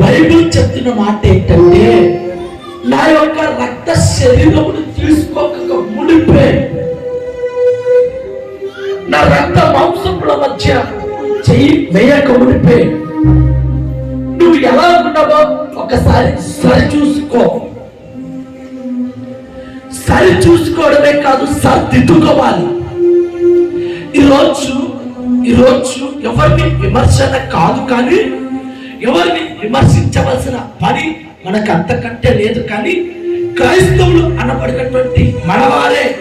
Bible చెప్తున్న మాట ఏంటంటే నా యొక్క రక్త శరీరమును తీసుకోక ముడిపే నా రక్త మాంసముల మధ్య చెయ్యి వేయక ముడిపే నువ్వు ఎలా ఉన్నావో ఒకసారి సరి చూసుకో సరి చూసుకోవడమే కాదు సరిదిద్దుకోవాలి ఈరోజు ఈరోజు ఎవరిని విమర్శన కాదు కానీ ఎవరిని విమర్శించవలసిన పని మనకు అంతకంటే లేదు కానీ క్రైస్తవులు అనబడినటువంటి మనవారే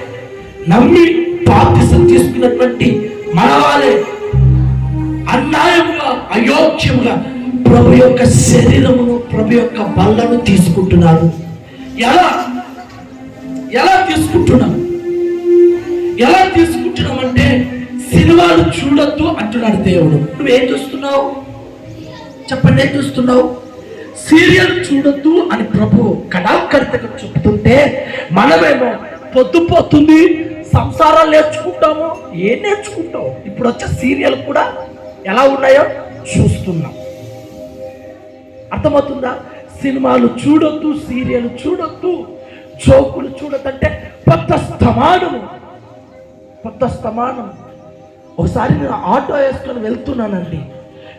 నమ్మి బాప్తిసం తీసుకున్నటువంటి మనవారే అన్యాయంగా అయోగ్యంగా ప్రభు యొక్క శరీరమును ప్రభు యొక్క బల్లను తీసుకుంటున్నారు. ఎలా? ఎలా తీసుకుంటున్నాం? ఎలా తీసుకుంటున్నాం అంటే సినిమాలు చూడొద్దు అంటున్నాడు దేవుడు. నువ్వేం చూస్తున్నావు? చెప్పండి ఏం చూస్తున్నావు? సీరియల్ చూడొద్దు అని ప్రభు కడాకర్తగా చెప్తుంటే మనమేమో పొద్దుపోతుంది సంసారాలు నేర్చుకుంటాము ఏం నేర్చుకుంటావు? ఇప్పుడు వచ్చే సీరియల్ కూడా ఎలా ఉన్నాయో చూస్తున్నాం. అర్థమవుతుందా? సినిమాలు చూడొద్దు సీరియల్ చూడొద్దు జోకులు చూడొద్దంటే కొత్త స్తమానము కొత్త స్తమానం ఒకసారి నేను ఆటో వేసుకొని వెళ్తున్నానండి.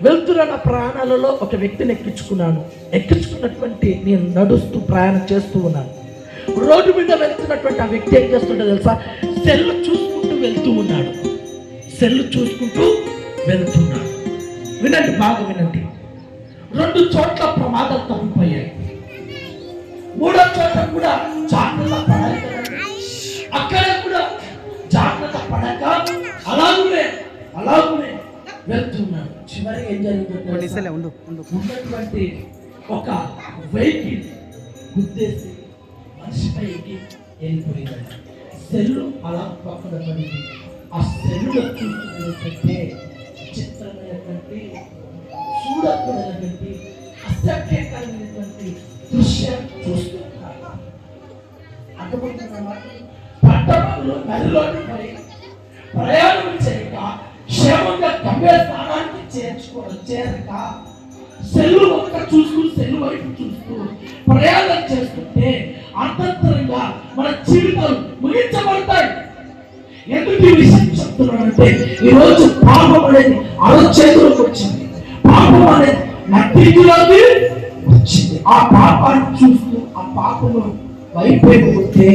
వెళ్తున్న ప్రాణాలలో ప్రయాణాలలో ఒక వ్యక్తిని ఎక్కించుకున్నాను. ఎక్కించుకున్నటువంటి నేను నడుస్తూ ప్రయాణం చేస్తూ ఉన్నాను. రోడ్డు మీద వెళ్తున్నటువంటి ఆ వ్యక్తి ఏం చేస్తుంటే తెలుసా? సెల్ చూసుకుంటూ వెళ్తూ ఉన్నాడు. సెల్ చూసుకుంటూ వెళ్తున్నాడు. వినండి బాగా వినండి. రెండు చోట్ల ప్రమాదాలు తప్పిపోయాయి. మూడో చోట కూడా జాగ్రత్త పడాలి అక్కడ చివరికి ఏం జరిగిందో తెలుసా? ఉండు ఉండు ఉన్నటువంటి ఒక వెహికల్ గుద్దేసి మనిషిపై ఎక్కి వెళ్ళిపోయింది సెల్లు అలా పక్కన పడింది. ఆ సెల్లులో చూస్తున్నటువంటి చిత్రమైనటువంటి చూడకూడనటువంటి అసభ్యకరమైనటువంటి దృశ్యం అర్థమవుతున్నా పట్టణంలో నదిలోకి పోయి ప్రయాణం చేయక క్షేమంగా స్థానానికి చేరక సెల్లు ఒక్క చూస్తూ సెల్లు వైపు చూస్తూ ప్రయాణం చేస్తుంటే అర్థంతరంగా మన జీవితాలు ముగించబడతాయి. ఎందుకు ఈ విషయం చెప్తున్నానంటే ఈరోజు పాపం అనేది అరచేతులకు వచ్చింది. పాపం అనేది నట్టిలోకి వచ్చింది. ఆ పాపాన్ని చూస్తూ ఆ పాపము పోతే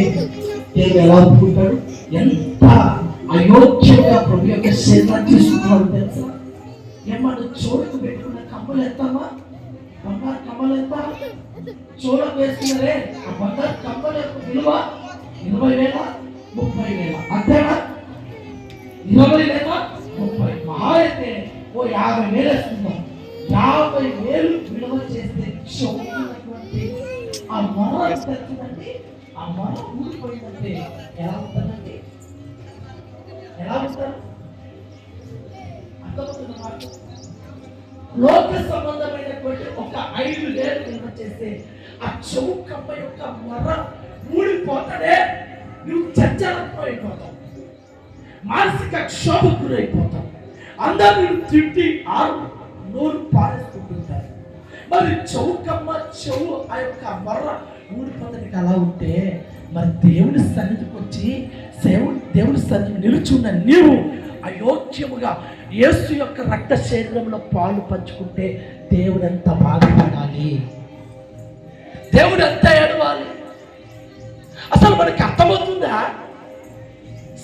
దేవుడు ఎలా ఒప్పుకుంటాడు ఎంత అయోగ్యంగా ప్రభు యొక్క సేవ తీసుకున్నాడు తెలుసా? ఏమన్నా చోటుకు పెట్టుకున్న కమ్మలు ఎత్తామా బంగారు కమ్మలు ఎంత చూడ వేసుకున్నారే ఆ బంగారు కమ్మల యొక్క విలువ ఇరవై వేల ముప్పై వేల. అంతేనా? ఇరవై వేల ముప్పై. మహా అయితే ఓ యాభై వేలు వేసుకుందాం. యాభై వేలు విలువ చేస్తే చెవుకున్నటువంటి ఆ మొర తెచ్చిందండి ఆ మొర ఊరిపోయిందంటే ఎలా ఉంటుందండి ఎలా ఉంటారు? లోక సంబంధమైనటువంటి ఒక ఐదు లేరు నిల్వ చేస్తే ఆ చెవు కమ్మ యొక్క మొర ఊడిపోతాడే నువ్వు చచ్చలపోయిపోతావు మానసిక క్షోభకు అయిపోతావు అందరూ నేను తిట్టి ఆరు నోరు పారేసుకుంటుంటారు. మరి చౌకమ్మ చెవు ఆ యొక్క మర్ర ఊడిపోతానికి అలా ఉంటే మరి దేవుని సన్నిధికి వచ్చి సేవు దేవుని సన్నిధి నిలుచున్న నీవు అయోగ్యముగా యేసు యొక్క రక్త శరీరంలో పాలు పంచుకుంటే దేవుడు ఎంత బాధపడాలి? దేవుడు ఎంత ఏడవాలి? అసలు మనకి అర్థమవుతుందా?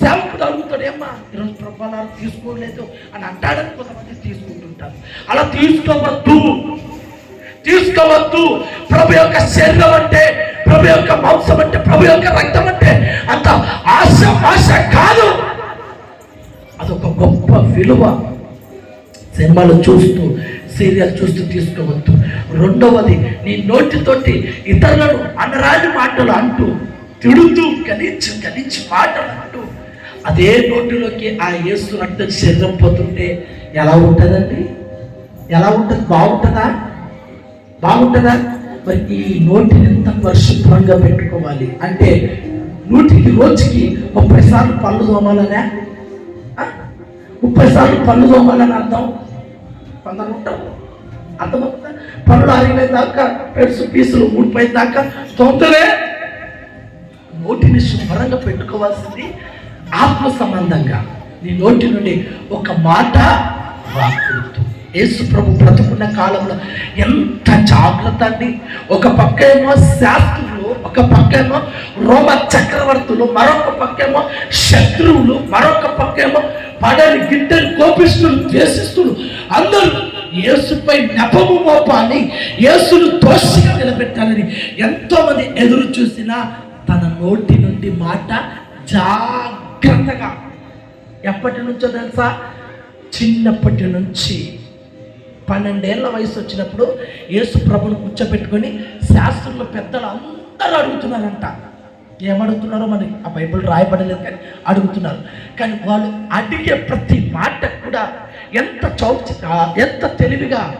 సేవకుడు అడుగుతాడు ఏమ్మా ఈరోజు ప్రభావాలు తీసుకోలేదు అని అంటాడని కొంతమంది తీసుకుంటుంటారు. అలా తీసుకోవద్దు తీసుకోవద్దు. ప్రభు యొక్క శరీరం అంటే ప్రభు యొక్క మాంసం అంటే ప్రభు యొక్క రక్తం అంటే అంత ఆశ ఆశ కాదు. అదొక గొప్ప విలువ. సినిమాలు చూస్తూ సీరియల్ చూస్తూ తీసుకోవద్దు. రెండవది నీ నోటితోటి ఇతరులను అనరాని మాటలు అంటూ తిడుతూ గలించి గలించి మాటలు అంటూ అదే నోటిలోకి ఆ యేసు రక్తం శరీరం పోతుంటే ఎలా ఉంటుందండి? ఎలా ఉంటుంది? బాగుంటుందా? బాగుంటుందా? మరి ఈ నోటిని ఎంత పరిశుభ్రంగా పెట్టుకోవాలి? అంటే నూటికి రోజుకి ముప్పై సార్లు పళ్ళు తోమాలనే? ముప్పై సార్లు పళ్ళు తోమాలని అర్థం? కొందరు ఉంటాం అర్థమవుతుందా పనులు అరిగిపోయిన దాకా పెరుసు పీసులు ఊడిపోయిన దాకా తోటలే నోటిని శుభ్రంగా పెట్టుకోవాల్సింది ఆత్మ సంబంధంగా నీ నోటి నుండి ఒక మాట రాకూడదు. యేసు ప్రభు బ్రతుకున్న కాలంలో ఎంత జాగ్రత్త అండి. ఒక పక్క ఏమో శాస్త్రులు ఒక పక్క ఏమో రోమ చక్రవర్తులు మరొక పక్క ఏమో శత్రువులు మరొక పక్క ఏమో పడని గిట్టని కోపిస్తుడు ద్వేషిస్తుడు అందరూ యేసుపై నెపము మోపాలి యేసును దోషిగా నిలబెట్టాలని ఎంతోమంది ఎదురు చూసినా తన నోటి నుండి మాట జాగ్రత్తగా ఎప్పటి నుంచో తెలుసా? చిన్నప్పటి నుంచి పన్నెండేళ్ళ వయసు వచ్చినప్పుడు యేసు ప్రభును కూర్చోబెట్టుకొని శాస్త్రుల పెద్దలు అందరూ అడుగుతున్నారంట. ఏమడుగుతున్నారో మనకి ఆ బైబిల్ రాయబడలేదు కానీ అడుగుతున్నారు. కానీ వాళ్ళు అడిగే ప్రతి మాట కూడా ఎంత చౌచి ఎంత తెలివిగా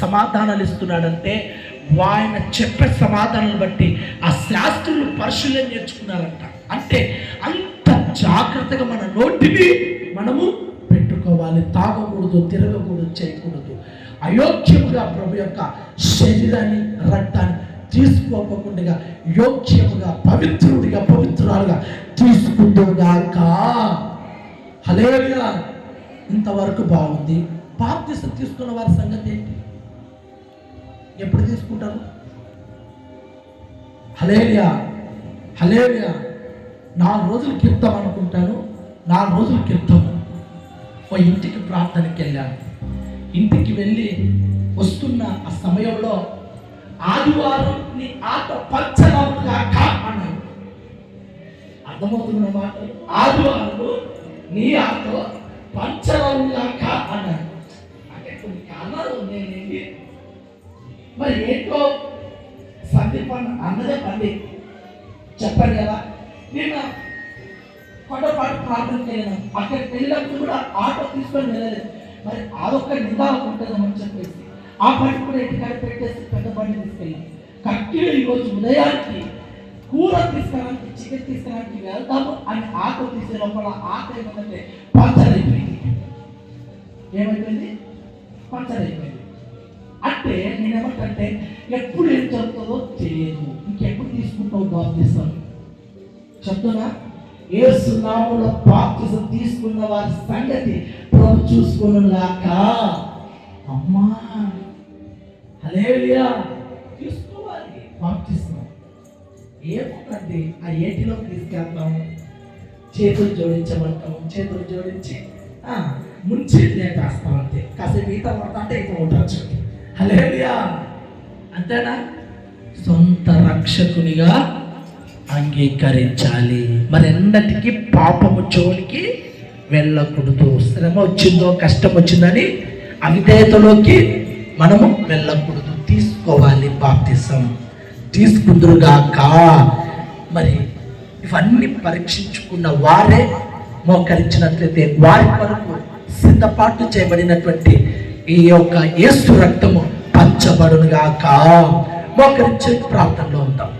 సమాధానాలు ఇస్తున్నాడంటే ఆయన చెప్పే సమాధానాలు బట్టి ఆ శాస్త్రులు పరిశీలన నేర్చుకున్నారంట. అంటే అంత జాగ్రత్తగా మన నోటిని మనము పెట్టుకోవాలి. తాగకూడదు తిరగకూడదు చేయకూడదు. అయోగ్యముగా ప్రభు యొక్క శరీరాన్ని రక్తాన్ని తీసుకోకుండా యోగ్యముగా పవిత్రుడిగా పవిత్రాలుగా తీసుకుంటుగాక హలేలుగా ఇంతవరకు బాగుంది. బాప్తిసం తీసుకున్న వారి సంగతి ఏంటి? ఎప్పుడు తీసుకుంటారు? హలేలియా హలేలియా నాలుగు రోజుల క్రితం అనుకుంటాను. నాలుగు రోజుల క్రితం. ఓ ఇంటికి ప్రార్థనకి వెళ్ళాను. ఇంటికి వెళ్ళి వస్తున్న ఆ సమయంలో ఆదివారం నీ ఆట పచ్చనవుగా అన్నాడు. అర్థమవుతున్న మాట? ఆదివారం నీ ఆట పంచనవుగా అన్నాడు. అంటే కొన్ని కారణాలు ఉన్నాయండి. మరి ఏంటో సందీప్ అన్న అన్నదే పండి చెప్పాడు కదా నేను కొండపాటు ప్రార్థన చేయను అక్కడికి వెళ్ళినప్పుడు కూడా ఆటో తీసుకొని వెళ్ళలేదు. మరి అదొక్క నిందా ఉంటుందని చెప్పేసి. ఆ బండి కూడా ఇంటికాడ పెట్టేసి పెద్ద బండి తీసుకెళ్ళాం. కట్టిలో ఈరోజు ఉదయానికి కూర తీసుకురానికి చికెన్ తీసుకురానికి వెళ్తాము. అని ఆకు తీసే లోపల ఆటో ఏమంటే పంచర్ అయిపోయింది ఏమైపోయింది? పంచర్ అయిపోయింది అంటే నేనేమంటే ఎప్పుడు ఏం జరుగుతుందో తెలియదు. ఇంకెప్పుడు తీసుకుంటావు బాప్తిస్తాను చెప్తున్నా? ఏ నామంలో బాప్తిజం తీసుకున్న వారి సంగతి ప్రభు చూసుకున్నాక అమ్మా హలేలియా తీసుకోవాలి. బాప్తిజం ఏముందండి? ఆ ఏటిలో తీసుకెళ్తాము చేతులు జోడించమంటాము చేతులు జోడించి ముంచి లేపేస్తాం అంతే. కాసేపు ఈత పడతా అంటే ఈత ఉండొచ్చు హలేలియా అంతేనా? సొంత రక్షకునిగా అంగీకరించాలి. మరి ఎన్నటికీ పాపము జోలికి వెళ్ళకూడదు. శ్రమ వచ్చిందో కష్టం వచ్చిందని అవిధేయతలోకి మనము వెళ్ళకూడదు. తీసుకోవాలి బాప్తిసం. తీసుకుందురుగాక మరి ఇవన్నీ పరీక్షించుకున్న వారే మోకరించినట్లయితే వారి కొరకు సిద్ధపాటు చేయబడినటువంటి ఈ యొక్క యేసు రక్తము పంచబడునుగాక మోకరించే ప్రార్థనలో ఉంటాం.